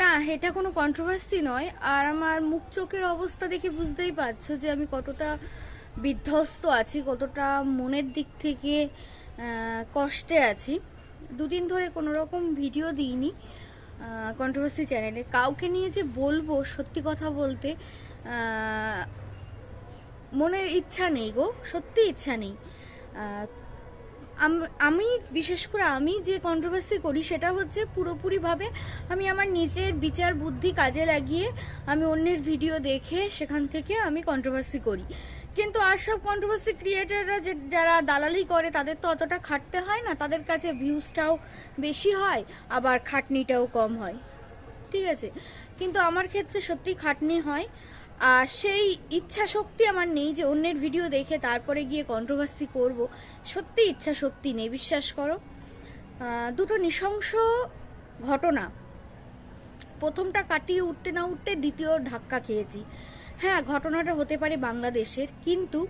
না, এটা কোনো কন্ট্রোভার্সি নয়। আর আমার মুখ চোখের অবস্থা দেখে বুঝতেই পারছ যে আমি কতটা বিধ্বস্ত আছি, কতটা মনের দিক থেকে কষ্টে আছি। দুদিন ধরে কোনো রকম ভিডিও দিইনি কন্ট্রোভার্সি চ্যানেলে কাউকে নিয়ে যে বলব সত্যি কথা বলতে মনের ইচ্ছা নেই গো, সত্যি ইচ্ছা নেই। আম- বিশেষ করে আমি যে কন্ট্রোভার্সি করি সেটা হচ্ছে পুরোপুরিভাবে আমি আমার নিজের বিচার বুদ্ধি কাজে লাগিয়ে আমি অন্যের ভিডিও দেখে সেখান থেকে আমি কন্ট্রোভার্সি করি। কিন্তু আর সব কন্ট্রোভার্সি ক্রিয়েটাররা যে, যারা দালালি করে তাদের তো অতটা খাটতে হয় না, তাদের কাছে ভিউজটাও বেশি হয়, আবার খাটনিটাও কম হয়। ঠিক আছে? কিন্তু আমার ক্ষেত্রে সত্যি খাটনি হয়। সেই ইচ্ছা শক্তি আমার নেই যে অন্যের ভিডিও দেখে তারপরে গিয়ে কন্ট্রোভার্সি করব। সত্যি ইচ্ছা শক্তি নেই, বিশ্বাস করো। দুটো নৃশংস ঘটনা। প্রথমটা কাটিয়ে উঠতে না উঠতে দ্বিতীয় ধাক্কা খেয়েছি। হ্যাঁ ঘটনাটা হতে পারে বাংলাদেশের, কিন্তু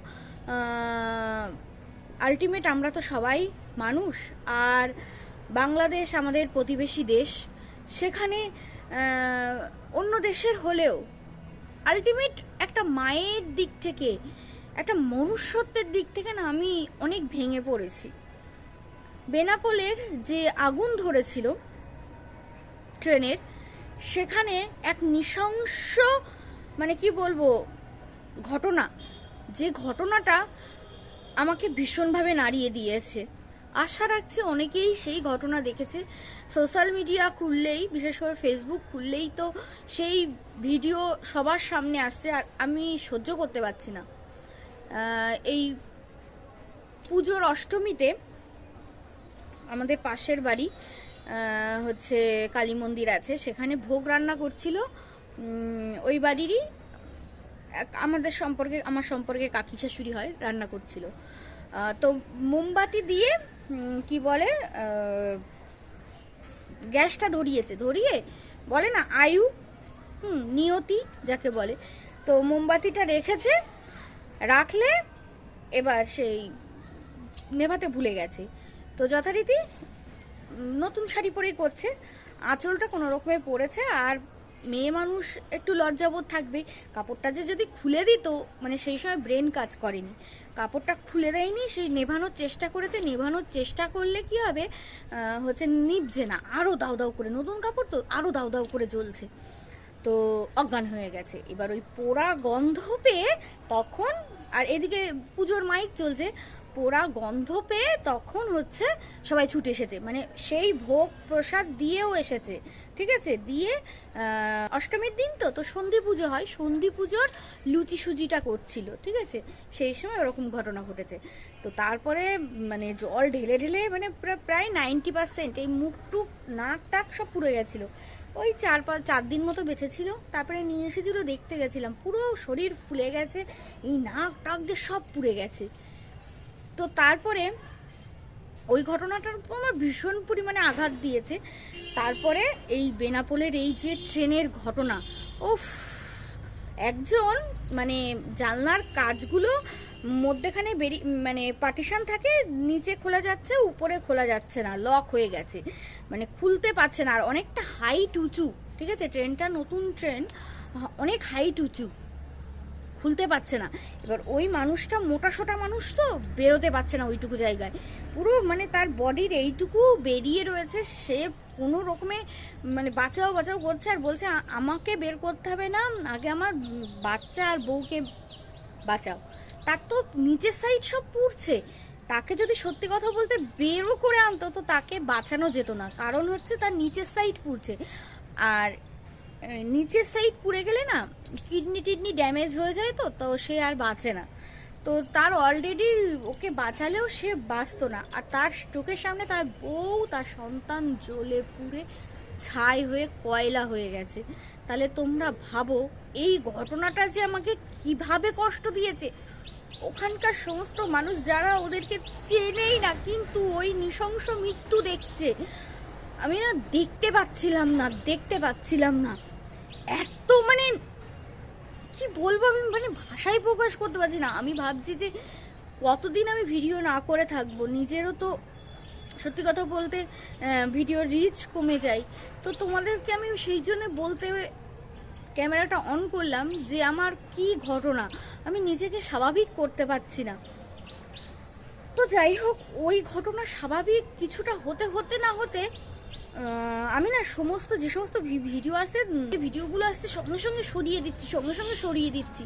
আলটিমেট আমরা তো সবাই মানুষ। আর বাংলাদেশ আমাদের প্রতিবেশী দেশ। সেখানে অন্য দেশের হলেও আলটিমেট একটা মায়ের দিক থেকে, একটা মনুষ্যত্বের দিক থেকে না আমি অনেক ভেঙে পড়েছি। বেনাপোলের যে আগুন ধরেছিল ট্রেনের, সেখানে এক নৃশংস মানে কি বলব, ঘটনা। যে ঘটনাটা আমাকে ভীষণভাবে নাড়িয়ে দিয়েছে। আশা রাখছি অনেকেই সেই ঘটনা দেখেছে। সোশ্যাল মিডিয়া খুললেই, বিশেষ করে ফেসবুক খুললেই তো সেই ভিডিও সবার সামনে আসছে আর আমি সহ্য করতে পারছি না। এই পুজোর অষ্টমীতে আমাদের পাশের বাড়ি হচ্ছে কালী মন্দির আছে। সেখানে ভোগ রান্না করছিল। ওই বাড়িরই আমাদের সম্পর্কে, আমার সম্পর্কে কাকি শাশুড়ি হয়, রান্না করছিল। তো মোমবাতি দিয়ে কি বলে গ্যাসটা ধরিয়েছে, ধরিয়ে বলে না, আয়ু, হুম, নিয়তি যাকে বলে। তো মোমবাতিটা রেখেছে, রাখলে এবার সেই নেভাতে ভুলে গেছে। তো যথারীতি নতুন শাড়ি পরেই করছে, আঁচলটা কোনো রকমে পড়েছে, আর মেয়ে মানুষ একটু লজ্জাবোধ থাকবে। কাপড়টা যে যদি খুলে দিত মানে সেই সময় ব্রেন কাজ করেনি। কাপড়টা খুলে দেয়নি সেই নেভানোর চেষ্টা করেছে, নেভানোর চেষ্টা করলে কি হবে? হচ্ছে নিভছে না। আরও দাউ দাউ করে, নতুন কাপড় তো আরও দাউ দাউ করে জ্বলছে। তো অজ্ঞান হয়ে গেছে। এবার ওই পোড়া গন্ধ পেয়ে তখন, আর এদিকে পুজোর মাইক চলছে পোড়া গন্ধ পেয়ে তখন হচ্ছে সবাই ছুটে এসেছে। মানে সেই ভোগ প্রসাদ দিয়েও এসেছে। ঠিক আছে? দিয়ে অষ্টমীর দিন তো তো সন্ধি পুজো হয়। সন্ধি পুজোর লুচি সুজিটা করছিল। ঠিক আছে? সেই সময় ওরকম ঘটনা ঘটেছে। তো তারপরে মানে জল ঢেলে ঢেলে মানে প্রা- প্রায় নাইনটি পার্সেন্ট এই মুখ টুক, নাক টাক সব পুড়ে গেছিল। ওই চার পাঁচ চার দিন মতো বেঁচে ছিল তারপরে নিয়ে এসেছিল, দেখতে গেছিলাম। পুরো শরীর ফুলে গেছে। এই নাক টাক দিয়ে সব পুড়ে গেছে। তো তারপরে ওই ঘটনাটার আমার ভীষণ পরিমাণে আঘাত দিয়েছে। তারপরে এই বেনাপোলের এই যে ট্রেনের ঘটনা ওফ একজন মানে জানলার কাজগুলো মধ্যেখানে বেরিয়ে মানে পার্টিশন থাকে, নিচে খোলা যাচ্ছে, উপরে খোলা যাচ্ছে না, লক হয়ে গেছে। মানে খুলতে পারছে না, আর অনেকটা হাইট উঁচু, ঠিক আছে? ট্রেনটা নতুন ট্রেন, অনেক হাইট উঁচু। খুলতে পারছে না। এবার ওই মানুষটা মোটা সোটা মানুষ তো, বেরোতে পারছে না ওইটুকু জায়গায়। পুরো মানে তার বডির এইটুকু বেরিয়ে রয়েছে, সে কোনো রকমে মানে বাঁচাও বাঁচাও করছে আর বলছে আমাকে বের করতে হবে না, আগে আমার বাচ্চা আর বউকে বাঁচাও। তার তো নিচের সাইড সব পুড়ছে। তাকে যদি সত্যি কথা বলতে বেরও করে আনতো, তো তাকে বাঁচানো যেত না। কারণ হচ্ছে তার নিচের সাইড পুড়ছে। আর নিচের সাইড পুড়ে গেলে না কিডনি টিডনি ড্যামেজ হয়ে যায় তো তো সে আর বাঁচে না। তো তার অলরেডি ওকে বাঁচালেও সে বাঁচতো না। আর তার চোখের সামনে তার বউ, তার সন্তান জ্বলে পুড়ে ছাই হয়ে কয়লা হয়ে গেছে। তাহলে তোমরা ভাবো, এই ঘটনাটা যে আমাকে কীভাবে কষ্ট দিয়েছে? ওখানকার সমস্ত মানুষ যারা ওদেরকে চেনেই না, কিন্তু ওই নৃশংস মৃত্যু দেখছে। আমি না দেখতে পাচ্ছিলাম না, দেখতে পাচ্ছিলাম না। এত মানে কি বলব, আমি মানে ভাষায় প্রকাশ করতে পারছি না। আমি ভাবছি যে কতদিন আমি ভিডিও না করে থাকব? নিজেরও তো সত্যি কথা বলতে ভিডিও রিচ কমে যায়। তো তোমাদেরকে আমি সেই জন্য বলতে ক্যামেরাটা অন করলাম যে আমার কি ঘটনা? আমি নিজেকে স্বাভাবিক করতে পারছি না। তো যাই হোক, ওই ঘটনা স্বাভাবিক কিছুটা হতে হতে না হতে আমি না সমস্ত যে সমস্ত ভিডিও আসছে ভিডিওগুলো আসছে সঙ্গে সঙ্গে সরিয়ে দিচ্ছি, সঙ্গে সঙ্গে সরিয়ে দিচ্ছি।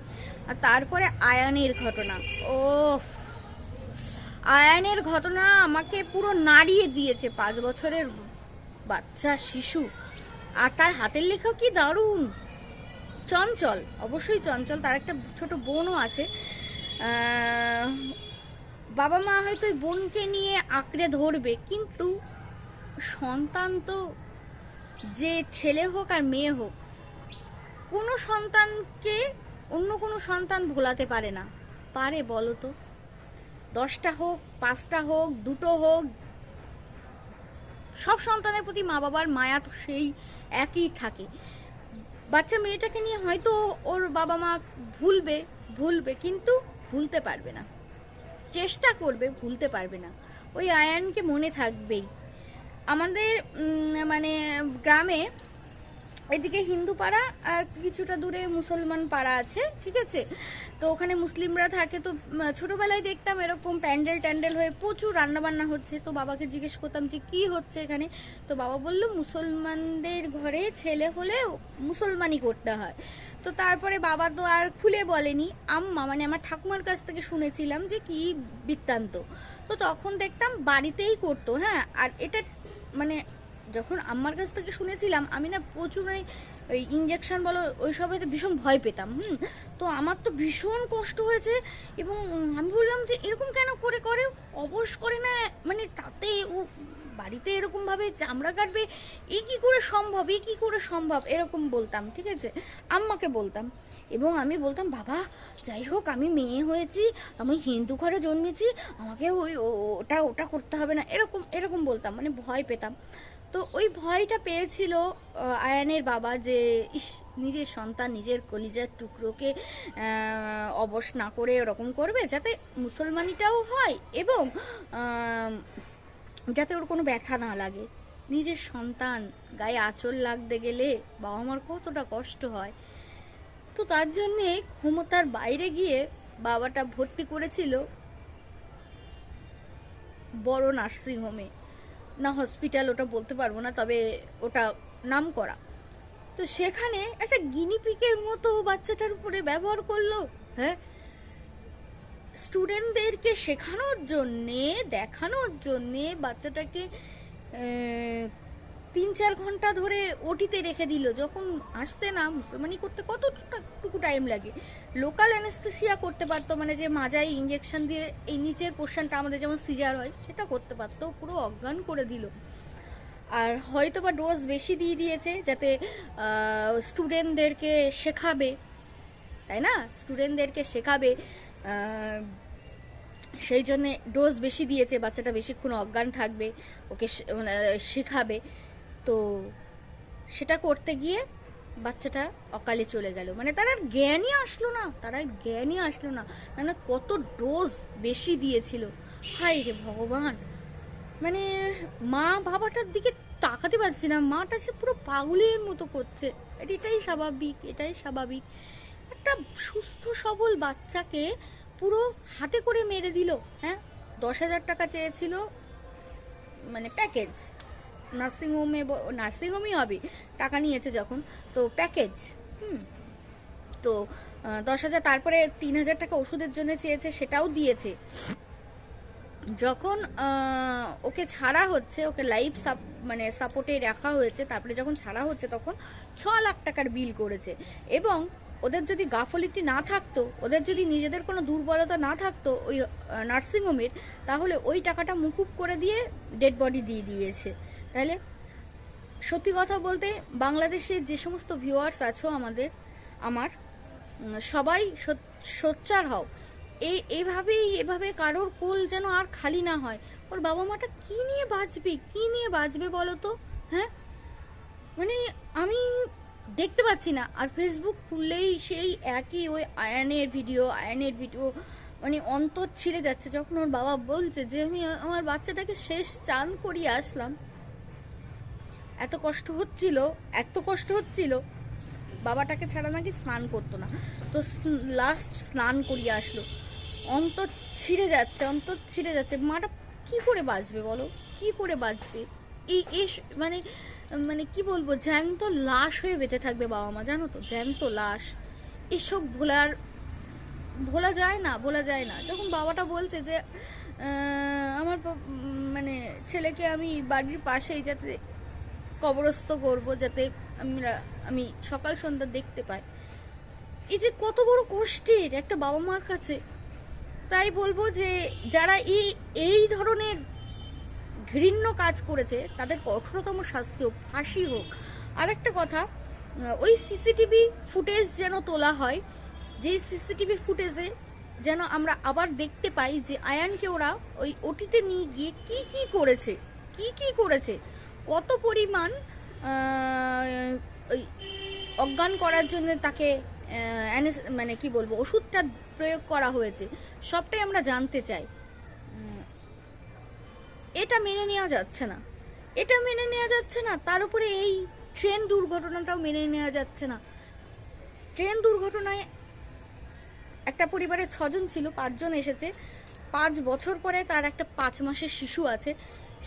আর তারপরে আয়ানের ঘটনা। ও আয়ানের ঘটনা আমাকে পুরো নাড়িয়ে দিয়েছে পাঁচ বছরের বাচ্চা, শিশু। আর তার হাতের লেখা কি দারুণ! চঞ্চল, অবশ্যই চঞ্চল, তার একটা ছোট বোনও আছে। বাবা মা হয়তো ওই বোনকে নিয়ে আঁকড়ে ধরবে, কিন্তু সন্তান তো যে ছেলে হোক আর মেয়ে হোক, কোনো সন্তানকে অন্য কোনো সন্তান ভোলাতে পারে না। পারে বলো তো? দশটা হোক, পাঁচটা হোক, দুটো হোক, সব সন্তানের প্রতি মা বাবার মায়া তো সেই একই থাকে। বাচ্চা মেয়েটাকে নিয়ে হয়তো ওর বাবা মা ভুলবে ভুলবে, কিন্তু ভুলতে পারবে না। চেষ্টা করবে, ভুলতে পারবে না। ওই আয়ানকে মনে থাকবেই। আমাদের মানে গ্রামে এদিকে হিন্দু পাড়া আর কিছুটা দূরে মুসলমান পাড়া আছে, ঠিক আছে? তো ওখানে মুসলিমরা থাকে, তো ছোটোবেলায় দেখতাম এরকম প্যান্ডেল ট্যান্ডেল হয়ে প্রচুর রান্নাবান্না হচ্ছে। তো বাবাকে জিজ্ঞেস করতাম যে, কি হচ্ছে এখানে? তো বাবা বলল, মুসলমানদের ঘরে ছেলে হলে মুসলমানই করতে হয়। তো তারপরে বাবা তো আর খুলে বলেনি। আম্মা মানে আমার ঠাকুমার কাছ থেকে শুনেছিলাম যে কি বৃত্তান্ত। তো তখন দেখতাম বাড়িতেই করতো হ্যাঁ? আর এটা মানে যখন আম্মার কাছ থেকে শুনেছিলাম, আমি না প্রচুর ওই- ওই ইঞ্জেকশন বলো ওই সব হয়তো ভীষণ ভয় পেতাম, হুম? তো আমার তো ভীষণ কষ্ট হয়েছে এবং আমি বললাম যে, এরকম কেন করে করে? অবশ করে না মানে তাতে ও বাড়িতে এরকমভাবে চামড়া কাটবে, এ কী করে সম্ভব, এ কী করে সম্ভব? এরকম বলতাম, ঠিক আছে? আম্মাকে বলতাম। এবং আমি বলতাম, বাবা যাই হোক আমি মেয়ে হয়েছি, আমি হিন্দু ঘরে জন্মেছি, আমাকে ওই ওটা ওটা করতে হবে না। এরকম এরকম বলতাম মানে ভয় পেতাম। তো ওই ভয়টা পেয়েছিল আয়ানের বাবা যে, ইস, নিজের সন্তান, নিজের কলিজার টুকরোকে অবশ না করে ওরকম করবে, যাতে মুসলমানিটাও হয় এবং যাতে ওর কোনো ব্যথা না লাগে। নিজের সন্তান, গায়ে আঁচল লাগতে গেলে বাবা মার কতটা কষ্ট হয়। তো তার জন্যে ক্ষমতার বাইরে গিয়ে বাবাটা ভর্তি করেছিল বড় নার্সিংহোমে না হসপিটাল ওটা বলতে পারব না, তবে ওটা নাম করা তো সেখানে একটা গিনিপিকের মতো বাচ্চাটার উপরে ব্যবহার করল হ্যাঁ? স্টুডেন্টদেরকে শেখানোর জন্যে, দেখানোর জন্যে বাচ্চাটাকে তিন চার ঘণ্টা ধরে ওটিতে রেখে দিল। যখন আসতে না মুসলমানি করতে কতটুকু টাইম লাগে? লোকাল অ্যানেস্থেসিয়া করতে পারতো মানে যে মাজায় ইঞ্জেকশন দিয়ে এই নিচের পোর্শনটা আমাদের যেমন সিজার হয় সেটা করতে পারতো। পুরো অজ্ঞান করে দিল। আর হয়তো বা ডোজ বেশি দিয়ে দিয়েছে যাতে স্টুডেন্টদেরকে শেখাবে। তাই না? স্টুডেন্টদেরকে শেখাবে। সেই জন্যে ডোজ বেশি দিয়েছে বাচ্চাটা বেশিক্ষণ অজ্ঞান থাকবে ওকে মানে, শেখাবে। তো সেটা করতে গিয়ে বাচ্চাটা অকালে চলে গেল। মানে তার জ্ঞানই আসলো না, তার জ্ঞানই আসলো না। মানে কত ডোজ বেশি দিয়েছিল। হাই রে ভগবান। মানে মা বাবাটার দিকে তাকাতে পারছি না। মাটা সে পুরো পাগলের মতো করছে। এটাই স্বাভাবিক এটাই স্বাভাবিক। একটা সুস্থ, সবল বাচ্চাকে পুরো হাতে করে মেরে দিল হ্যাঁ? দশ হাজার টাকা চেয়েছিল মানে প্যাকেজ নার্সিংহোমে নার্সিংহোমই হবে। টাকা নিয়েছে যখন। তো প্যাকেজ, হুম। তো দশ হাজার, তারপরে তিন হাজার টাকা ওষুধের জন্য চেয়েছে, সেটাও দিয়েছে। যখন ওকে ছাড়া হচ্ছে, ওকে লাইফ সাপ মানে সাপোর্টে রাখা হয়েছে, তারপরে যখন ছাড়া হচ্ছে, তখন ছ লাখ টাকার বিল করেছে। এবং ওদের যদি গাফলিটি না থাকতো, ওদের যদি নিজেদের কোনো দুর্বলতা না থাকতো ওই নার্সিংহোমের, তাহলে ওই টাকাটা মুকুব করে দিয়ে ডেড বডি দিয়ে দিয়েছে। তাহলে সত্যি কথা বলতে বাংলাদেশে যে সমস্ত ভিউয়ার্স আছো আমাদের, আমার সবাই সোচ- সোচ্চার হও। এই, এভাবেই, এভাবে কারোর কোল যেন আর খালি না হয়। ওর বাবা মাটা কি নিয়ে বাঁচবে? কি নিয়ে বাঁচবে বলো তো? হ্যাঁ? মানে আমি দেখতে পাচ্ছি না। আর ফেসবুক খুললেই সেই একই ওই আয়ানের ভিডিও আয়ানের ভিডিও মানে অন্তর ছিঁড়ে যাচ্ছে। যখন ওর বাবা বলছে যে, আমি, আমার বাচ্চাটাকে শেষ চান করিয়ে আসলাম। এত কষ্ট হচ্ছিল, এত কষ্ট হচ্ছিল, বাবাটাকে ছাড়া নাকি স্নান করতো না। তো লাস্ট স্নান করিয়ে আসলো। অন্তর ছিঁড়ে যাচ্ছে, অন্তর ছিঁড়ে যাচ্ছে। মাটা কি করে বাঁচবে বলো? কি করে বাঁচবে? এই এই মানে মানে কি বলব, জ্যান্ত লাশ হয়ে বেঁচে থাকবে বাবা মা, জানো তো? জ্যান্ত লাশ। এসব ভোলার, ভোলা যায় না, ভোলা যায় না। যখন বাবাটা বলছে যে আমার মানে ছেলেকে আমি বাড়ির পাশেই যাতে কবরস্থ করব যাতে আমরা, আমি সকাল সন্ধ্যা দেখতে পাই। এই যে কত বড় কষ্টের একটা বাবা মার কাছে। তাই বলব যে যারা এই এই ধরনের ঘৃণ্য কাজ করেছে, তাদের কঠোরতম শাস্তি হোক, ফাঁসি হোক। আর একটা কথা, ওই সিসিটিভি ফুটেজ যেন তোলা হয়, যেই সিসিটিভি ফুটেজে যেন আমরা আবার দেখতে পাই যে আয়ানকে ওরা ওই ওটিতে নিয়ে গিয়ে কি কি করেছে, কি কি করেছে কত পরিমাণ অজ্ঞান করার জন্য তাকে মানে কি বলব, ওষুধটা প্রয়োগ করা হয়েছে। সবটাই আমরা জানতে চাই। এটা মেনে নেওয়া যাচ্ছে না। এটা মেনে নেওয়া যাচ্ছে না, তার উপরে এই ট্রেন দুর্ঘটনাটাও মেনে নেওয়া যাচ্ছে না। ট্রেন দুর্ঘটনায় একটা পরিবারে ছজন ছিল, পাঁচজন এসেছে। পাঁচ বছর পরে তার একটা পাঁচ মাসের শিশু আছে।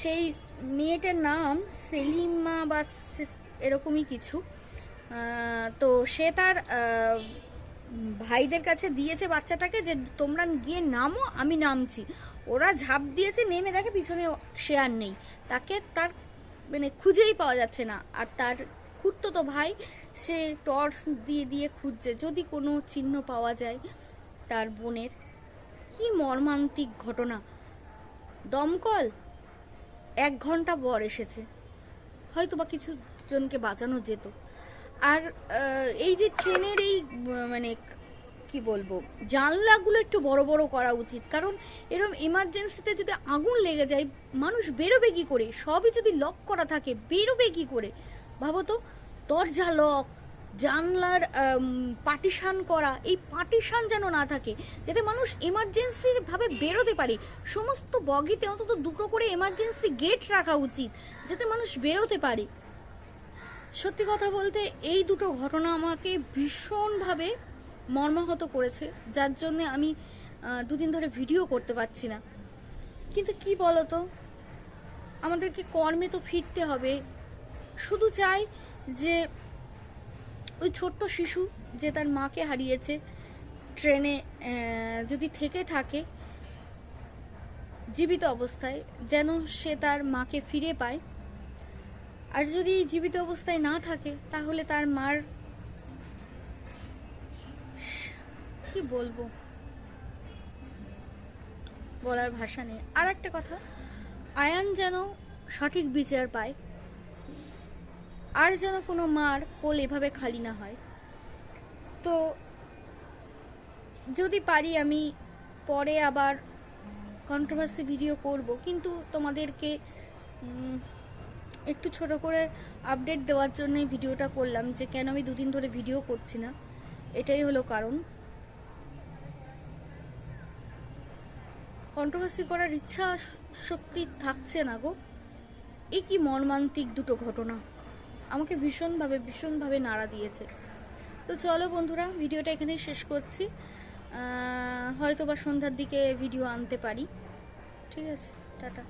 সেই মেয়েটার নাম সেলিমা বা এরকমই কিছু। তো সে তার ভাইদের কাছে দিয়েছে বাচ্চাটাকে যে তোমরা গিয়ে নামো, আমি নামছি। ওরা ঝাঁপ দিয়েছে, নেমে দেখে পিছনে সে আর নেই। তাকে তার মানে খুঁজেই পাওয়া যাচ্ছে না। আর তার খুঁড়তো ভাই, সে টর্চ দিয়ে দিয়ে খুঁজছে, যদি কোনো চিহ্ন পাওয়া যায় তার বোনের। কি মর্মান্তিক ঘটনা। দমকল? এক ঘণ্টা পর এসেছে। হয়তো বা কিছু জনকে বাঁচানো যেত। আর এই যে ট্রেনের এই মানে কি বলব, জানলাগুলো একটু বড় বড় করা উচিত। কারণ এরকম এমার্জেন্সিতে যদি আগুন লেগে যায়, মানুষ বেরোবে কি করে? সবই যদি লক করা থাকে, বেরোবে কি করে? ভাবো তো, দরজা লক জানলার পার্টিশান করা, এই পার্টিশান যেন না থাকে, যাতে মানুষ এমার্জেন্সি ভাবে বেরোতে পারে। সমস্ত বগিতে অন্তত দুটো করে এমার্জেন্সি গেট রাখা উচিত, যাতে মানুষ বেরোতে পারে। সত্যি কথা বলতে, এই দুটো ঘটনা আমাকে ভীষণভাবে মর্মাহত করেছে, যার জন্য আমি দুদিন ধরে ভিডিও করতে পারছি না। কিন্তু কি বলতো? আমাদেরকে কর্মে তো ফিরতে হবে। শুধু চাই যে ওই ছোট্ট শিশু যে তার মাকে হারিয়েছে ট্রেনে যদি থেকে থাকে, জীবিত অবস্থায়, যেন সে তার মাকে ফিরে পায়। আর যদি জীবিত অবস্থায় না থাকে, তাহলে তার মার কি বলব? বলার ভাষা নেই। আর একটা কথা, আয়ান যেন সঠিক বিচার পায়। আর যেন কোনো মার কোল এভাবে খালি না হয়। তো যদি পারি আমি পরে আবার কন্ট্রোভার্সি ভিডিও করব, কিন্তু তোমাদেরকে একটু ছোট করে আপডেট দেওয়ার জন্য ভিডিওটা করলাম যে কেন আমি দুদিন ধরে ভিডিও করছি না। এটাই হলো কারণ। কন্ট্রোভার্সি করার ইচ্ছা শক্তি থাকছে না গো। এই কি মর্মান্তিক দুটো ঘটনা। আমাকে ভীষণভাবে ভীষণভাবে নাড়া দিয়েছে। তো চলো বন্ধুরা, ভিডিওটা এখানেই শেষ করছি। হয়তো বা সন্ধ্যার দিকে ভিডিও আনতে পারি। ঠিক আছে, টাটা।